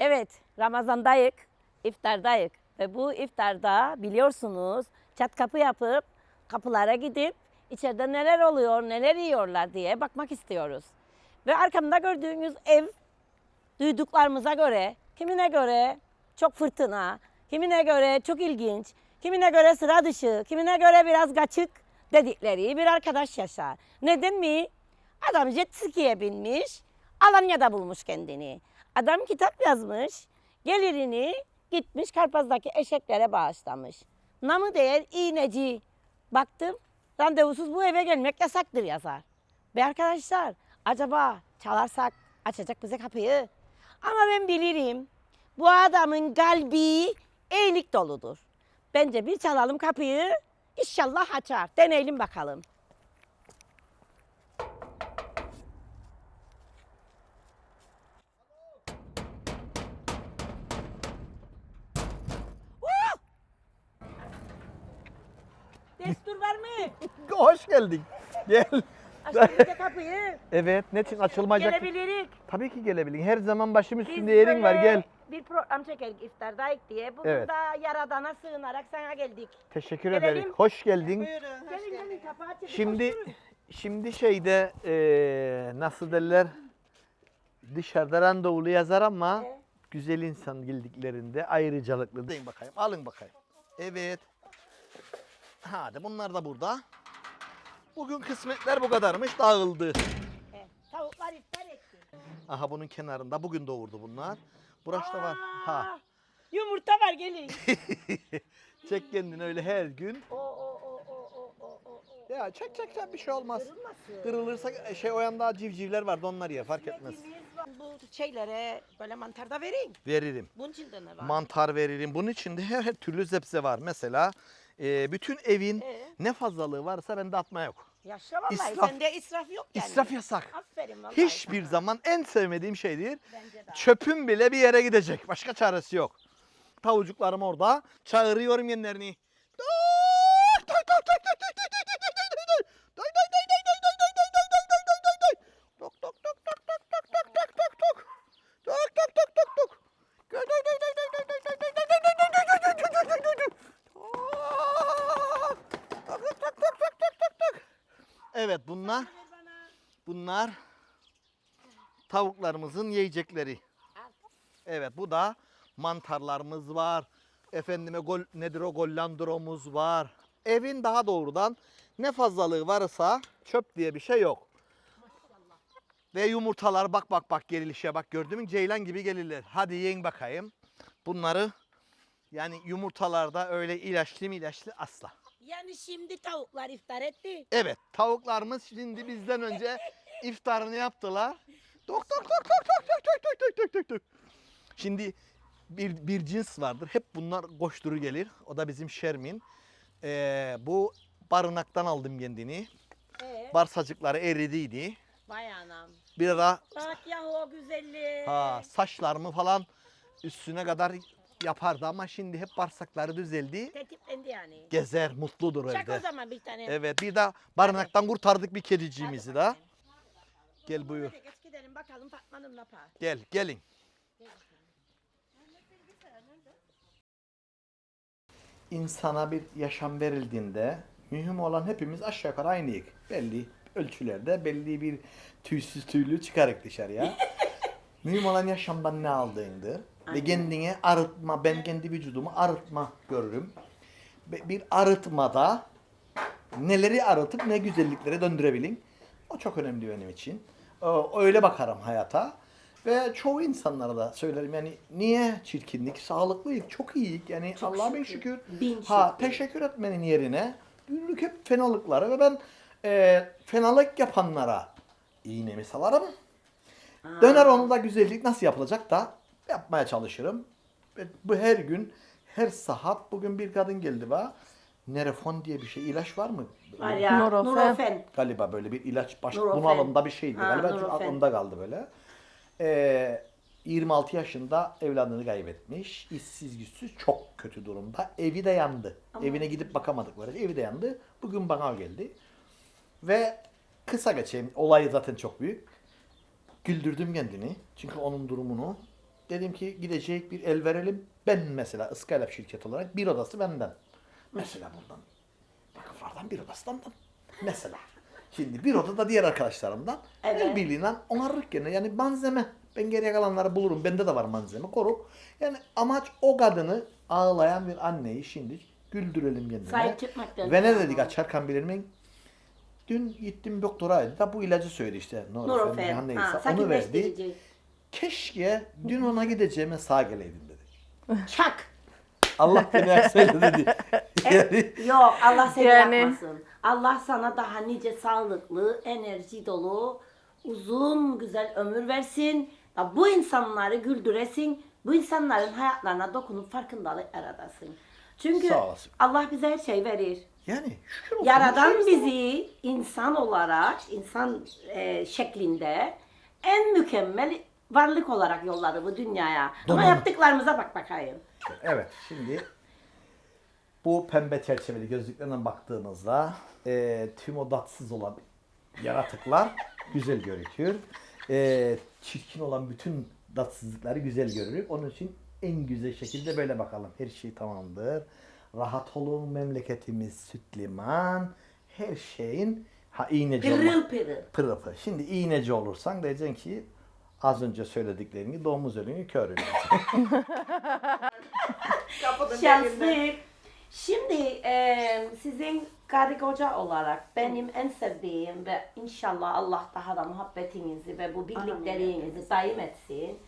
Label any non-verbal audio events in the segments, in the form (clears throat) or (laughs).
Evet, Ramazan'dayık, iftardayık. Ve bu iftarda biliyorsunuz çat kapı yapıp kapılara gidip içeride neler oluyor, neler yiyorlar diye bakmak istiyoruz. Ve arkamda gördüğünüz ev duyduklarımıza göre, kimine göre çok fırtına, kimine göre çok ilginç, kimine göre sıra dışı, kimine göre biraz kaçık dedikleri bir arkadaş yaşar. Neden mi? Adam jet ski'ye binmiş, Alanya'da bulmuş kendini. Adam kitap yazmış, gelirini gitmiş Karpaz'daki eşeklere bağışlamış. Namı değer iğneci. Baktım, randevusuz bu eve gelmek yasaktır yazar. Be arkadaşlar, acaba çalarsak açacak bize kapıyı? Ama ben bilirim, bu adamın kalbi iyilik doludur. Bence bir çalalım kapıyı, inşallah açar. Deneyelim bakalım. Destur var mı? (laughs) Hoş geldin. Gel. Açtı bize kapıyı. Evet, ne için açılmayacak? Gelebilirik. Tabii ki gelebilin. Her zaman başım Biz üstünde yerin var. böyle Gel. Bir program çekerik iftardayık diye. Bugün Evet. da Yaradana sığınarak sana geldik. Teşekkür Gelelim. ederim. Hoş geldin. Gelin gelin kapağı açıldı. Şimdi şimdi şeyde eee, nasıl derler? Dışarıda randevulu yazar ama Evet. güzel insan geldiklerinde ayrıcalıklı. Deyin bakayım. Alın bakayım. Evet. Hadi bunlar da burada. Bugün kısmetler bu kadarmış. Dağıldı. Evet, Tavuklar iftar etti. Aha bunun kenarında bugün doğurdu bunlar. Burası da var. Ha. Yumurta var gelin. (laughs) Çek kendini öyle her gün. o o o o o o o. o. Ya çek çek çek bir şey olmaz. Kırılmasın. Kırılırsa şey o yanda civcivler vardı onlar yer fark etmez. Var. Bu şeylere böyle mantar da vereyim. Veririm. Bunun içinde ne var? Mantar veririm. Bunun içinde her, her türlü zepse var. Mesela e, bütün evin Ee? ne fazlalığı varsa bende atma yok. Yaşa vallahi İsraf- sende israf yok yani. İsraf yasak. Aferin vallahi. Hiçbir sana. zaman en sevmediğim şeydir. Bence de. Çöpüm bile bir yere gidecek. Başka çaresi yok. Tavucuklarım orada. Çağırıyorum yenilerini. Doy, doy, doy, doy, doy, doy, Evet bunlar bunlar tavuklarımızın yiyecekleri. Evet bu da mantarlarımız var. Efendime gol, nedir o gollandromuz var. Evin daha doğrudan ne fazlalığı varsa çöp diye bir şey yok. Ve yumurtalar bak bak bak gerilişe bak gördün mü ceylan gibi gelirler. Hadi yiyin bakayım. Bunları yani yumurtalarda öyle ilaçlı mı ilaçlı asla. Yani şimdi tavuklar iftar etti. Evet tavuklarımız şimdi bizden önce iftarını yaptılar. Tok tok tok tok tok tok tok tok tok tok tok. Şimdi bir, bir cins vardır. Hep bunlar koşturur gelir. O da bizim Şermin. Ee, bu barınaktan aldım kendini. Ee, Barsacıkları eridiydi. vay anam. Bir ara Bak yahu o güzelliği. ha, saçlarımı falan üstüne kadar yapardı ama şimdi hep bağırsakları düzeldi. Tertiplendi yani. Gezer, mutludur Çak o evde. zaman bir tane. Evet bir de barınaktan kurtardık bir kediciğimizi de. Gel buyur. Hadi geç gidelim bakalım Fatma'nın ne yapar. Gel, gelin. İnsana bir yaşam verildiğinde mühim olan hepimiz aşağı yukarı aynıyız. Belli ölçülerde belli bir tüysüz tüylü çıkarak dışarıya. (laughs) mühim olan yaşamdan ne aldığındır. Ve Aynen. kendini arıtma, ben kendi vücudumu arıtma görürüm. Ve Bir arıtmada neleri arıtıp ne güzelliklere döndürebilin. O çok önemli benim için. Ee, Öyle bakarım hayata. Ve çoğu insanlara da söylerim yani niye çirkinlik? Sağlıklıyız, çok iyiyiz. Yani Allah'a bin şükür, bin ha şükür. teşekkür etmenin yerine yürürlük hep fenalıkları ve ben e, fenalık yapanlara iğnemi salarım. Döner onu da güzellik nasıl yapılacak da yapmaya çalışırım. Ve bu her gün, her saat bugün bir kadın geldi bana. Nerefon diye bir şey ilaç var mı? Var ya. Nurofen. Nurofen. Galiba böyle bir ilaç baş Nurofen. bunalımda bir şeydi. Ha, Galiba Nurofen. aklımda kaldı böyle. Ee, 26 yaşında evladını kaybetmiş. işsiz güçsüz çok kötü durumda. Evi de yandı. Evine gidip bakamadık böyle. Evi de yandı. Bugün bana geldi. Ve kısa geçeyim. Olayı zaten çok büyük. Güldürdüm kendini. Çünkü onun durumunu dedim ki gidecek bir el verelim. Ben mesela Skylab şirket olarak bir odası benden. Mesela buradan. Vakıflardan bir odası benden. Mesela. Şimdi bir odada diğer arkadaşlarımdan Evet. el birliğiyle onarırız gene. Yani malzeme. Ben geriye kalanları bulurum. Bende de var malzeme. Koruk. Yani amaç o kadını ağlayan bir anneyi şimdi güldürelim kendine. Sahip çıkmaktan. Ve ne dedik açarken bilir miyim? Dün gittim doktora da bu ilacı söyledi işte. Nurofen. Neyse. Ha, onu verdi. sakinleştirici. Keşke dün ona gideceğime sağ geleydim dedi. (laughs) Çak. Allah beni söyle dedi. (laughs) yani, Yok Allah seni Yani- yapmasın. Allah sana daha nice sağlıklı, enerji dolu, uzun güzel ömür versin. Ya Bu insanları güldüresin. Bu insanların hayatlarına dokunup farkındalık yaradasın. Çünkü Sağ olasın. Allah bize her şey verir. yani şükür olsun. Yaradan olsun. bizi insan olarak, insan e, şeklinde en mükemmel varlık olarak yolladı bu dünyaya. Ama Donanım. yaptıklarımıza bak bakayım. Evet şimdi bu pembe çerçeveli gözlüklerden baktığımızda e, tüm o datsız olan yaratıklar güzel görünüyor. E, çirkin olan bütün datsızlıkları güzel görünür. Onun için en güzel şekilde böyle bakalım. Her şey tamamdır. Rahat olun memleketimiz süt liman. Her şeyin ha iğneci olmak. Pırıl pırıl. Pırıl pırıl. Şimdi iğneci olursan diyeceksin ki az önce söylediklerini domuz ölünü kör ölünü. (laughs) Şanslı. Şimdi e, sizin karı koca olarak benim en sevdiğim ve inşallah Allah daha da muhabbetinizi ve bu birlikteliğinizi daim etsin.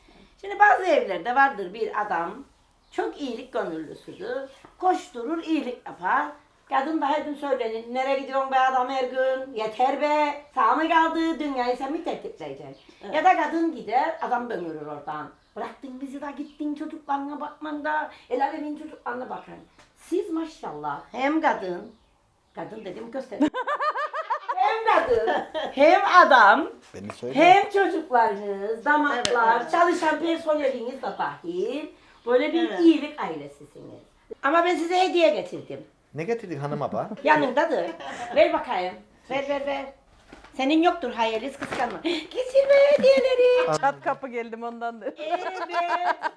Şimdi bazı evlerde vardır bir adam çok iyilik gönüllüsüdür. Koşturur iyilik yapar. Kadın da her gün söylenir. Nereye gidiyorsun be adam her gün? Yeter be. Sağ mı kaldı? Dünyayı sen mi tehditleyeceksin? Ya da kadın gider adam dönürür oradan. Bıraktın bizi de gittin çocuklarına bakman da el alemin çocuklarına bakın. Siz maşallah hem kadın, kadın dedim gösterin. (laughs) hem kadın, (laughs) hem adam, Beni söyle. hem çocuklarınız, damatlar, Evet, evet. çalışan personeliniz de dahil böyle bir Evet. iyilik ailesisiniz. Ama ben size hediye getirdim. Ne getirdin hanıma bak? (laughs) Yanındadır. ver bakayım. Ver ver ver. Senin yoktur hayaliz kıskanma. (gasps) Getirme hediyeleri. Çat kapı geldim ondandır. Evet.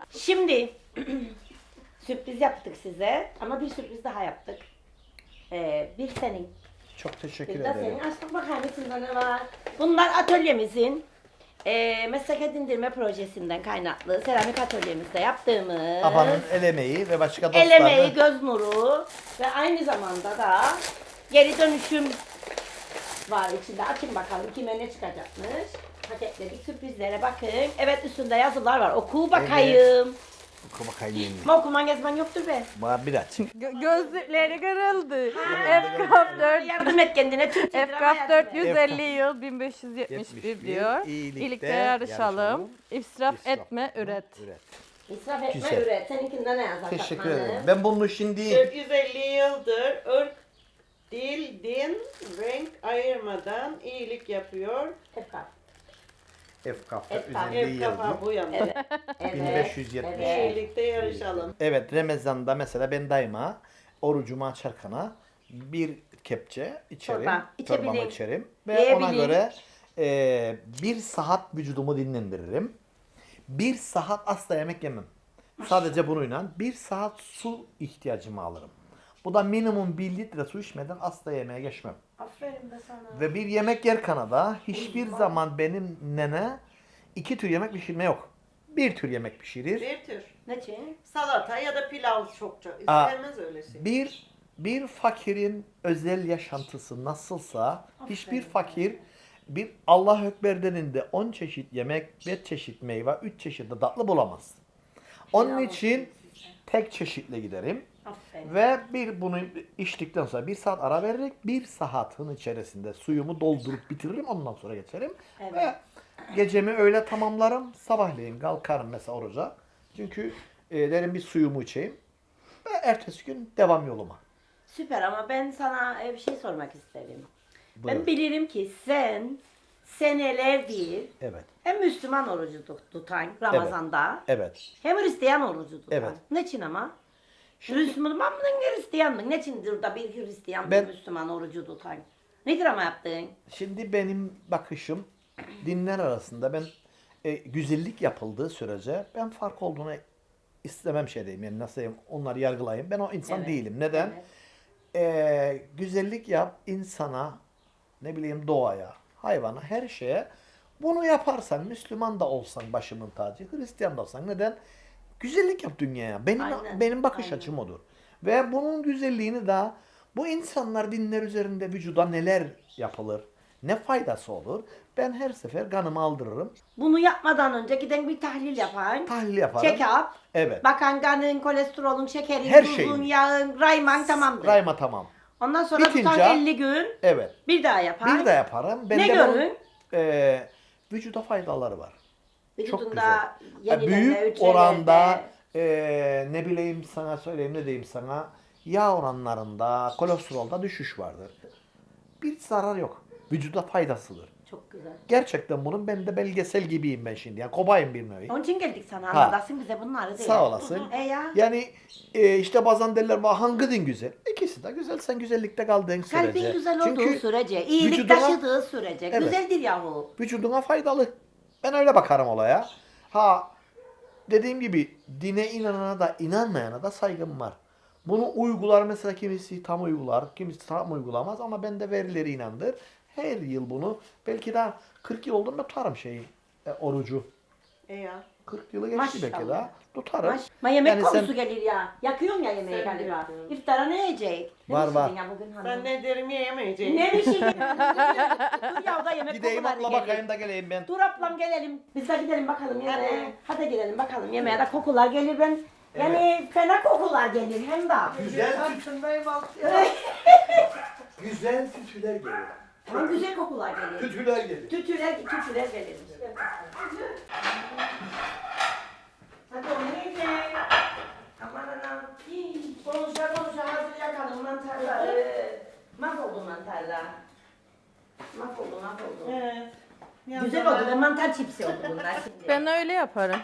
Şimdi (clears throat) sürpriz yaptık size ama bir sürpriz daha yaptık. Ee, bir senin, Çok teşekkür bir de ederim. senin. Açtık bakayım içinde ne var. Bunlar atölyemizin e, meslek edindirme projesinden kaynaklı seramik atölyemizde yaptığımız Abanın el emeği ve başka dostlarının el emeği, göz nuru ve aynı zamanda da geri dönüşüm var içinde. Açın bakalım kime ne çıkacakmış. Paketledik sürprizlere bakın. Evet üstünde yazılar var. Oku bakayım. Oku bakayım. Ama okuman gezmen yoktur be. Bana bir aç. Gö- gözlükleri kırıldı. FKF 4 Yardım et kendine yardım et. 450 yıl 1571 71 diyor. iyilikte İyilikte yarışalım. yarışalım. İsraf, İsraf etme, üret. Üret. İsraf etme Güzel. üret. Seninkinde ne yazar? Teşekkür Fatma Hanım? ederim. Ben bunu şimdi 450 yıldır ırk, dil, din, renk ayırmadan iyilik yapıyor. Efkar. Efkar. üzerinde Ev yazıyor. kafa bu yana. Evet. (laughs) evet. 1570. Evet. Birlikte yarışalım. Evet Ramazan'da mesela ben daima orucumu açarkana bir kepçe içerim. Çorba, Çorbamı içebilirim. içerim. Ve ona Yiyebilirim. göre e, bir saat vücudumu dinlendiririm. Bir saat asla yemek yemem. Sadece bununla bir saat su ihtiyacımı alırım. Bu da minimum bir litre su içmeden asla yemeğe geçmem. Aferin be sana. Ve bir yemek yer kanada hiçbir zaman benim nene iki tür yemek pişirme yok. Bir tür yemek pişirir. Bir tür. Ne için? Salata ya da pilav çokça. Aa. İstemez öylesi. Bir bir fakirin özel yaşantısı nasılsa hiçbir fakir bir Allah Ekber'den de 10 çeşit yemek, 5 çeşit meyve, 3 çeşit de tatlı bulamaz. Onun için tek çeşitle giderim Aferin. ve bir bunu içtikten sonra bir saat ara veririm. Bir saatin içerisinde suyumu doldurup bitiririm ondan sonra geçerim. Evet. Ve gecemi öyle tamamlarım. Sabahleyin kalkarım mesela oruca. Çünkü e, derim bir suyumu içeyim. Ve ertesi gün devam yoluma. Süper ama ben sana e, bir şey sormak isterim. Ben Buyur. bilirim ki sen senelerdir Evet. hem Müslüman orucu tut- tutan Ramazan'da Evet. hem Hristiyan orucu tutan. Evet. Ne için ama? Müslüman mı Hristiyan mı? Ne içindir da bir Hristiyan Ben- bir Müslüman orucu tutan? Nedir ama yaptığın? Şimdi benim bakışım dinler arasında ben e, güzellik yapıldığı sürece ben fark olduğunu istemem şey diyeyim. Yani nasıl diyeyim onları yargılayayım. Ben o insan Evet. değilim. Neden? Evet. Ee, güzellik yap insana, ne bileyim doğaya, hayvana, her şeye. Bunu yaparsan, Müslüman da olsan başımın tacı, Hristiyan da olsan neden? Güzellik yap dünyaya. Benim Aynen, benim bakış aynen. açım odur. Ve bunun güzelliğini de bu insanlar dinler üzerinde vücuda neler yapılır, ne faydası olur? Ben her sefer kanımı aldırırım, Bunu yapmadan önce giden bir tahlil yapar. tahlil yaparım. Check-up. Evet. Bakan kanın, kolesterolün, şekerin, Her tuzun, şeyin. yağın, rayman tamamdır. Rayma tamam. Ondan sonra Bitince- 50 gün Evet. bir daha yapar. Bir de yaparım. Ben Ne görün? e, vücuda faydaları var. Vücudunda E, yenileme, büyük hücrelerde- oranda e, ne bileyim sana söyleyeyim ne diyeyim sana yağ oranlarında kolesterolda düşüş vardır. Bir zarar yok. Vücuda faydasıdır. Çok güzel. Gerçekten bunun ben de belgesel gibiyim ben şimdi. Yani kobayım bir nevi. Onun için geldik sana Ha. anlatasın bize bunları diye. Sağ olasın. E ya. Yani e, işte bazen derler bana hangi din güzel? İkisi de güzel. Sen güzellikte kaldığın sürece. Kalbin güzel olduğu Çünkü sürece, iyilik vücuduna- taşıdığı sürece Evet. güzeldir yahu. vücuduna faydalı. Ben öyle bakarım olaya. Ha dediğim gibi dine inanana da inanmayana da saygım var. Bunu uygular mesela kimisi tam uygular, kimisi tam uygulamaz ama ben de verileri inandır. Her yıl bunu belki daha 40 yıl olduğunda tutarım şeyi, e, orucu. E ya. 40 yılı geçti belki Maşallah. daha. Tutarım. Baş, ma yemek Yani konusu sen- gelir ya. Yakıyorsun ya yemeği Sen galiba. yakıyorsun. İftara ne yiyecek? Ne Var, var. ya bugün hanım? Ben ne derim yiyemeyeceğim. Ne bir şey (laughs) Dur ya o da yemek Gideyim kokuları abla gelir. bakayım da geleyim ben. Dur ablam gelelim. Biz de gidelim bakalım yemeğe. Hadi. Hadi gidelim bakalım yemeğe de kokular gelir ben. Yani fena kokular gelir hem de. Güzel, abi. (laughs) güzel tütüler geliyor. Ama güzel kokular gelir. Tütüler geliyor. Tütüler, tütüler gelir. Hadi o neydi? Aman anam. Konuşa konuşa hazır yakalım mantarları. Mahvoldu mantarlar. Mahvoldu mahvoldu. Evet. Güzel oldu ve mantar çipsi oldu bunlar şimdi. (laughs) Ben öyle yaparım.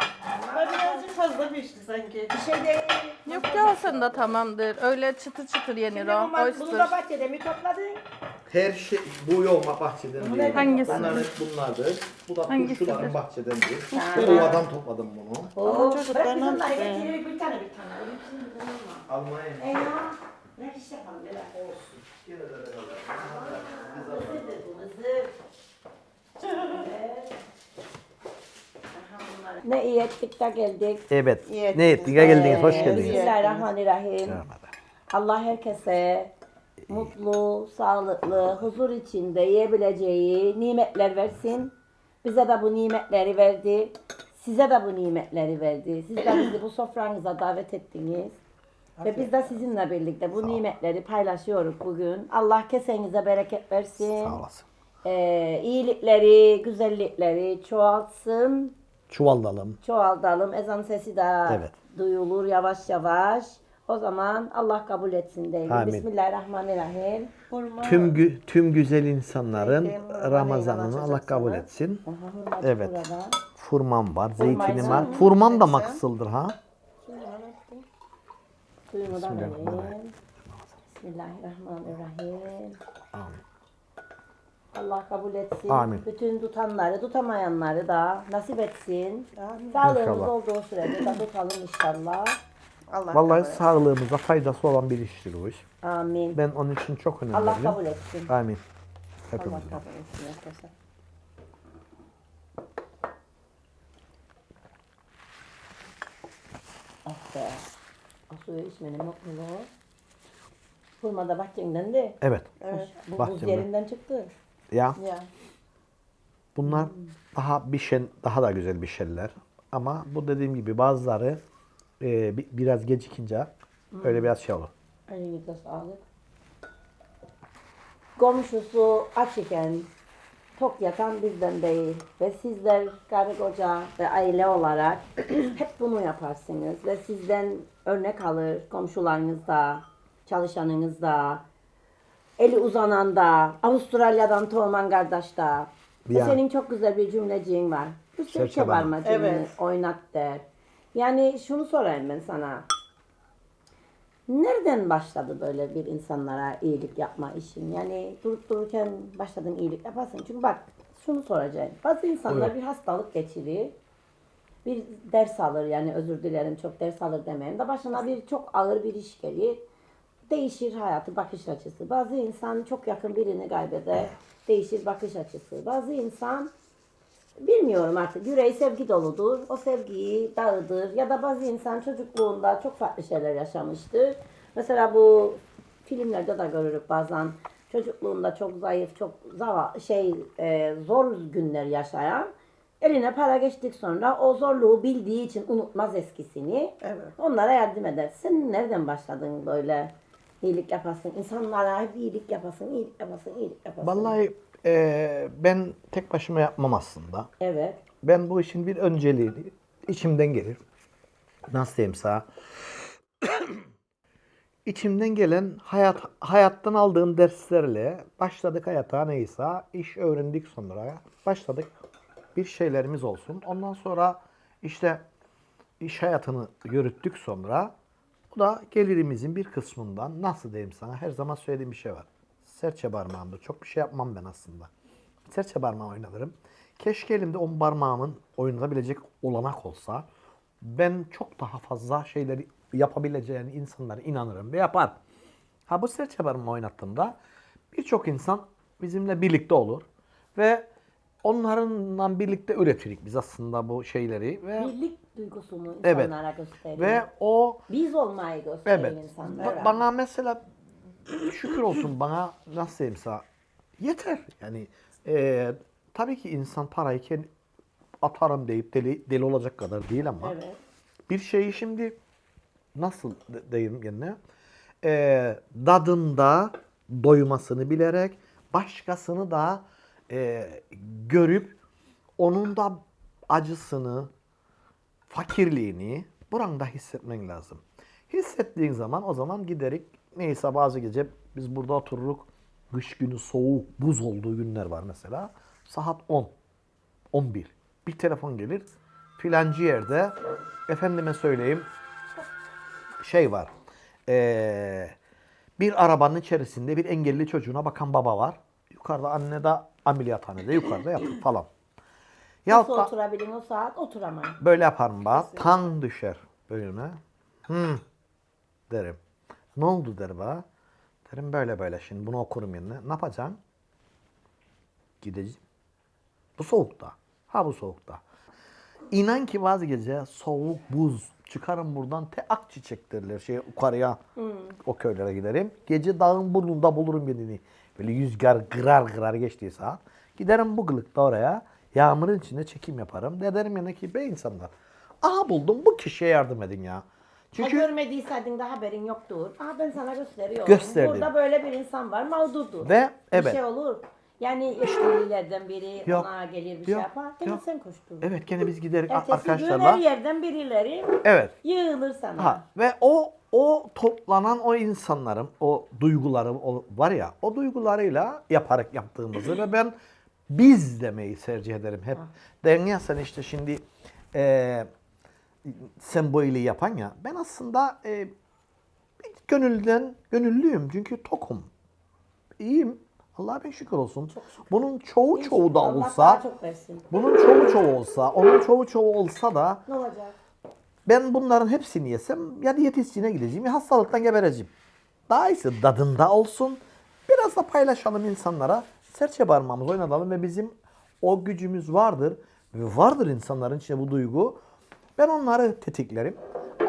Ama birazcık fazla pişti sanki. Bir şey değil. Yok sen de tamamdır. Öyle çıtır çıtır yenir Şimdi o. bu ma- bunu da bahçede mi topladın? Her şey bu yolma bahçeden değil. Hangisi? Bunlar hep bunlardır. Bu da Hangisidir? turşuların bahçedendir. Ben ovadan topladım bunu. Oo, bırak getirir bir tane bir tane. Bir şey mı? Almanya. E ya. Ne iş yapalım böyle? Olsun. Yine de beraber. Mızırdır bu mızır. Evet. Aha bunlar. Ne iyi ettik de geldik. Evet. Ne ettik? Geldiniz. Hoş geldiniz. Bismillahirrahmanirrahim. Allah herkese mutlu, sağlıklı, huzur içinde yiyebileceği nimetler versin. Bize de bu nimetleri verdi. Size de bu nimetleri verdi. Siz de bizi bu sofranıza davet ettiniz. Ve biz de sizinle birlikte bu nimetleri paylaşıyoruz bugün. Allah kesenize bereket versin. Sağ olasın. Ee, iyilikleri, güzellikleri çoğaltsın. Çuvaldalım. Çoğaltalım. Ezan sesi de Evet. duyulur yavaş yavaş. O zaman Allah kabul etsin diyelim. Amin. Bismillahirrahmanirrahim. Tüm gü- tüm güzel insanların Zeytin, Ramazan'ını Ramazan Allah kabul etsin. Aha, Evet. burada. Furman var, zeytinim var? Furman da makısıldır ha. Suyumu da vereyim. Bismillahirrahmanirrahim. Bismillahirrahmanirrahim. Amin. Allah kabul etsin. Amin. Bütün tutanları, tutamayanları da nasip etsin. Sağlığımız İnşallah. olduğu sürede de tutalım inşallah. Allah Vallahi kabul sağlığımıza faydası olan bir iştir bu iş. Amin. Ben onun için çok Allah önemliyim. kabul etsin. Amin. Allah Hepimiz. kabul etsin arkadaşlar. Ah be. Suyu içmenin mutluluğu. Hurma da bahçenden de. Evet. Evet. Bu buz Bahçemden. yerinden çıktı. Ya Ya. bunlar Hmm. daha bir şey daha da güzel bir şeyler. Ama bu dediğim gibi bazıları e, bi- biraz gecikince Hmm. öyle biraz şey olur. Elinize sağlık. Komşusu aç iken tok yatan bizden değil. Ve sizler karı koca ve aile olarak (clears throat) hep bunu yaparsınız. Ve sizden örnek alır komşularınız da, çalışanınız da, eli uzanan da, Avustralya'dan Toğman kardeş da. Ya. senin çok güzel bir cümleciğin var. Bu Serçe serçe bana. parmacığını Evet. oynat der. Yani şunu sorayım ben sana. Nereden başladı böyle bir insanlara iyilik yapma işin? Yani durup dururken başladın iyilik yaparsın. Çünkü bak şunu soracağım. Bazı insanlar Buyur. bir hastalık geçirir. Bir ders alır yani özür dilerim çok ders alır demeyeyim de başına bir çok ağır bir iş gelir. Değişir hayatı, bakış açısı. Bazı insan çok yakın birini kaybeder. Değişir bakış açısı. Bazı insan bilmiyorum artık yüreği sevgi doludur. O sevgiyi dağıdır. Ya da bazı insan çocukluğunda çok farklı şeyler yaşamıştır. Mesela bu filmlerde de görürük bazen çocukluğunda çok zayıf, çok zava şey e, zor günler yaşayan eline para geçtik sonra o zorluğu bildiği için unutmaz eskisini. Evet. Onlara yardım eder. Sen nereden başladın böyle iyilik yapasın? İnsanlara hep iyilik yapasın, iyilik yapasın, iyilik yapasın. Vallahi eee, ben tek başıma yapmam aslında. Evet. Ben bu işin bir önceliğini içimden gelir. Nasıl diyeyim sana? (coughs) İçimden gelen hayat hayattan aldığım derslerle başladık hayata neyse iş öğrendik sonra başladık bir şeylerimiz olsun. Ondan sonra işte iş hayatını yürüttük sonra bu da gelirimizin bir kısmından nasıl diyeyim sana her zaman söylediğim bir şey var. Serçe parmağımda çok bir şey yapmam ben aslında. Serçe parmağı oynatırım. Keşke elimde on parmağımın oynatabilecek olanak olsa ben çok daha fazla şeyleri yapabileceğini insanlara inanırım ve yapar. Ha bu serçe parmağı oynattığımda birçok insan bizimle birlikte olur ve onlarla birlikte üretirik biz aslında bu şeyleri ve Birlik duygusunu Evet. insanlara gösteriyor. ve o Biz olmayı gösteriyor Evet. insanlara. Ba- bana mesela şükür olsun bana nasıl diyeyim sana yeter. Yani e, tabii ki insan parayı kendi atarım deyip deli, deli olacak kadar değil ama Evet. bir şeyi şimdi nasıl diyeyim gene e, dadında doymasını bilerek başkasını da e, görüp onun da acısını fakirliğini buranda hissetmen lazım. Hissettiğin zaman o zaman giderik neyse bazı gece biz burada otururuk. Kış günü soğuk, buz olduğu günler var mesela. Saat 10, 11. Bir telefon gelir. Filancı yerde efendime söyleyeyim şey var. Ee, bir arabanın içerisinde bir engelli çocuğuna bakan baba var. Yukarıda anne de ameliyathanede yukarıda yatır falan. Ya Nasıl oturabilin o saat oturamayın. Böyle yaparım bak. Tan düşer önüme. Hmm derim. Ne oldu der bana. Derim böyle böyle şimdi bunu okurum yerine. Ne yapacaksın? Gideceğim. Bu soğukta. Ha bu soğukta. İnan ki bazı gece soğuk buz çıkarım buradan te ak çiçek derler şey yukarıya o köylere giderim. Gece dağın burnunda bulurum birini. Böyle rüzgar gırar gırar geçtiği saat. Giderim bu gılıkta oraya. Yağmurun içinde çekim yaparım. De derim yana ki be insanlar. Aha buldum bu kişiye yardım edin ya. Çünkü Çünkü görmediysen de haberin yoktur. Aa ben sana gösteriyorum. Gösterdim. Burada böyle bir insan var mağdurdur. Ve Bir evet. şey olur. Yani eşkililerden biri Yok, ona gelir bir yok, şey yapar. Gene yok. sen koştur. evet gene biz giderik Ertesi gün her arkadaşlarla. yerden birileri Evet. yığılır sana. Ha, ve o o toplanan o insanların o duyguları o, var ya o duygularıyla yaparak yaptığımızı ve ben biz demeyi tercih ederim hep. Denge sen işte şimdi e, sen bu iyiliği yapan ya ben aslında e, gönülden gönüllüyüm çünkü tokum. İyiyim. Allah'a bin şükür olsun. Bunun çoğu çoğu da Allah olsa daha çok versin. bunun çoğu çoğu olsa, onun çoğu çoğu olsa da Ne olacak? ben bunların hepsini yesem ya diyetisçine gideceğim ya hastalıktan gebereceğim. Daha iyisi dadında olsun. Biraz da paylaşalım insanlara. Serçe parmağımızı oynatalım ve bizim o gücümüz vardır. Ve vardır insanların içinde bu duygu. Ben onları tetiklerim.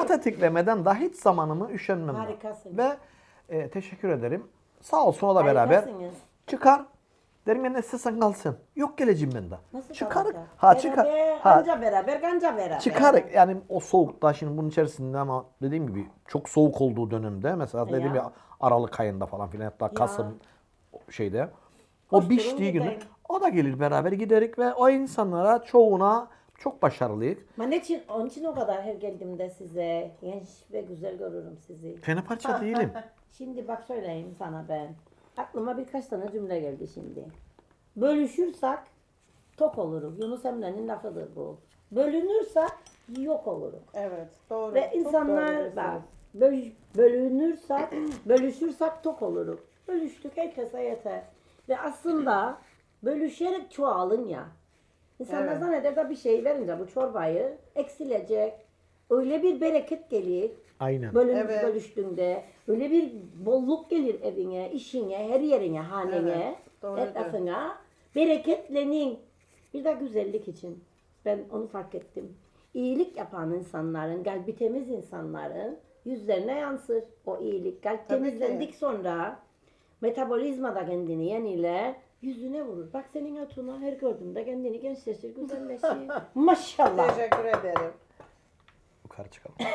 O tetiklemeden daha hiç zamanımı üşenmem. ben. Harikasın. Ve e, teşekkür ederim. Sağ olsun o da beraber. Harikasınız. Çıkar. Derim ya ne istersen kalsın. Yok geleceğim ben de. Nasıl Çıkar. kalacak? Ha çıkar. Beraber, Ha Anca beraber, ganca beraber. Çıkar yani o soğukta şimdi bunun içerisinde ama dediğim gibi çok soğuk olduğu dönemde mesela dediğim Ya. ya Aralık ayında falan filan hatta Kasım şeyde o Koşturun biçtiği günü gideyim. o da gelir beraber giderik ve o insanlara çoğuna çok başarılıyız. Ben için, onun için o kadar her geldiğimde size genç ve güzel görürüm sizi. Fenerbahçe değilim. (laughs) Şimdi bak söyleyeyim sana ben. Aklıma birkaç tane cümle geldi şimdi. Bölüşürsek tok oluruz. Yunus Emre'nin lafıdır bu. Bölünürsek yok oluruz. Evet doğru. Ve Çok doğru insanlar diyorsunuz. bak böl- bölünürsek, bölüşürsek tok oluruz. Bölüştük herkese yeter. Ve aslında bölüşerek çoğalın ya. İnsanlar Evet. zanneder da bir şey verince bu çorbayı eksilecek. Öyle bir bereket gelir. Aynen. Bölün, Evet. bölüştüğünde öyle bir bolluk gelir evine, işine, her yerine, hanene, Evet, etrafına. Bereketlenin. Bir de güzellik için. Ben onu fark ettim. İyilik yapan insanların, kalbi temiz insanların yüzlerine yansır o iyilik. Kalp Tabii ki. temizlendik sonra metabolizma da kendini yeniler, yüzüne vurur. Bak senin hatuna her gördüğümde kendini gençleştir, güzelleşir. (laughs) Maşallah. Teşekkür ederim. Yukarı çıkalım. (laughs)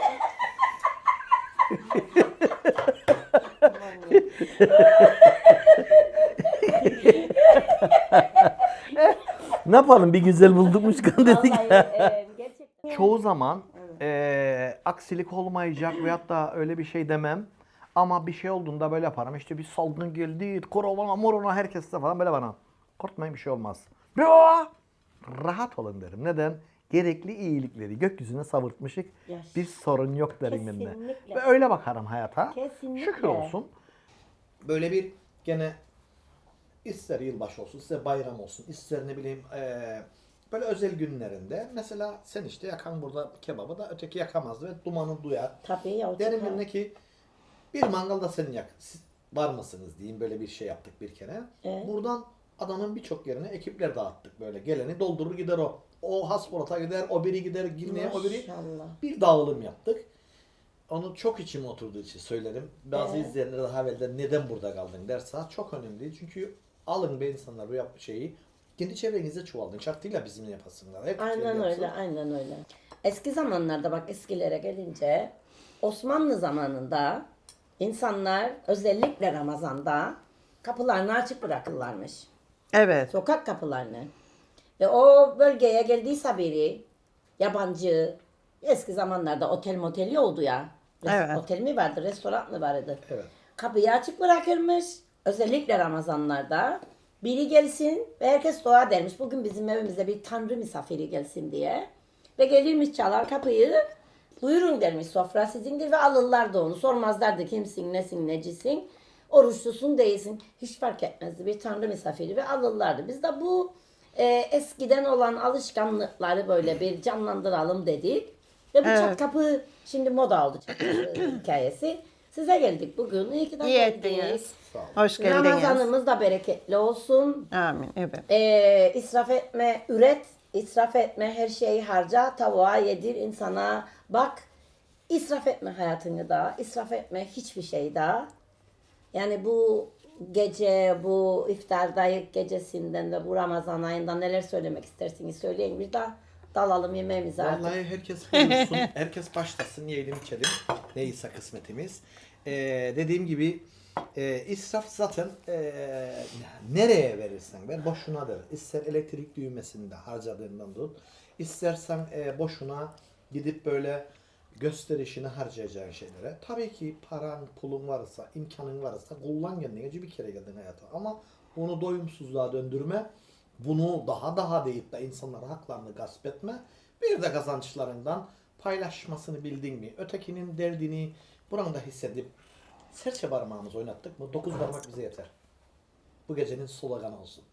(laughs) ne yapalım bir güzel buldukmuş kan dedik. Vallahi, e, gerçekten. Çoğu zaman eee, aksilik olmayacak veyahut da öyle bir şey demem. Ama bir şey olduğunda böyle yaparım. İşte bir salgın geldi, korona, morona herkeste falan böyle bana. Korkmayın bir şey olmaz. Ya! Rahat olun derim. Neden? Gerekli iyilikleri gökyüzüne savurtmuşuk. Yaş. Bir sorun yok derim ben de. Kesinlikle. Ve öyle bakarım hayata. Kesinlikle. Şükür olsun. Böyle bir gene ister yılbaşı olsun, ister bayram olsun, ister ne bileyim eee, böyle özel günlerinde mesela sen işte yakan burada kebabı da öteki yakamaz ve dumanı duyar. Tabii ya o Derim ki bir mangalda senin yak. Siz var mısınız diyeyim böyle bir şey yaptık bir kere. Evet. Buradan adanın birçok yerine ekipler dağıttık böyle. Geleni doldurur gider o. O Hasporat'a gider, o biri gider, Girne'ye, o biri. Maşallah. Bir dağılım yaptık. Onu çok içime oturduğu için söylerim. Bazı Evet. izleyenler daha evvelden neden burada kaldın derse çok önemli değil. Çünkü alın be insanlar bu yap şeyi. Kendi çevrenizde çoğalın. Şartıyla bizimle yapasınlar. Hep Aynen öyle, aynen öyle. Eski zamanlarda bak eskilere gelince Osmanlı zamanında insanlar özellikle Ramazan'da kapılarını açık bırakırlarmış. Evet. Sokak kapılarını. Ve o bölgeye geldiyse biri yabancı eski zamanlarda otel motel oldu ya. Evet. Otel mi vardı, restoran mı vardı? Evet. Kapıyı açık bırakırmış. Özellikle Ramazanlarda. Biri gelsin ve herkes dua dermiş. Bugün bizim evimize bir tanrı misafiri gelsin diye. Ve gelirmiş çalar kapıyı. Buyurun dermiş sofra sizindir ve alırlar da onu. Sormazlardı kimsin, nesin, necisin. Oruçlusun değilsin. Hiç fark etmezdi. Bir tanrı misafiri ve alırlardı. Biz de bu e, eskiden olan alışkanlıkları böyle bir canlandıralım dedik. Ve bu Evet. çat kapı şimdi moda oldu çat kapı hikayesi. Size geldik bugün. İyi ki de İyi geldiniz. ettiniz. Hoş geldiniz. Ramazanımız da bereketli olsun. Amin. Evet. Ee, israf etme, üret. İsraf etme, her şeyi harca, tavuğa yedir, insana bak. İsraf etme hayatını da, israf etme hiçbir şey daha. Yani bu gece, bu iftardayık gecesinden ve bu Ramazan ayında neler söylemek istersiniz söyleyin. Bir daha dalalım yemeğimize artık. Vallahi herkes buyursun, (laughs) herkes başlasın, yiyelim içelim. Neyse kısmetimiz. Ee, dediğim gibi e, israf zaten e, nereye verirsen ver boşunadır. İster elektrik düğmesinde harcadığından tut, istersen e, boşuna gidip böyle gösterişini harcayacağın şeylere. Tabii ki paran, pulun varsa, imkanın varsa kullan kendine. bir kere geldin hayata. Ama bunu doyumsuzluğa döndürme. Bunu daha daha deyip de insanlara haklarını gasp etme. Bir de kazançlarından paylaşmasını bildin mi? Ötekinin derdini buranda hissedip serçe parmağımızı oynattık mı? Dokuz parmak bize yeter. Bu gecenin sloganı olsun.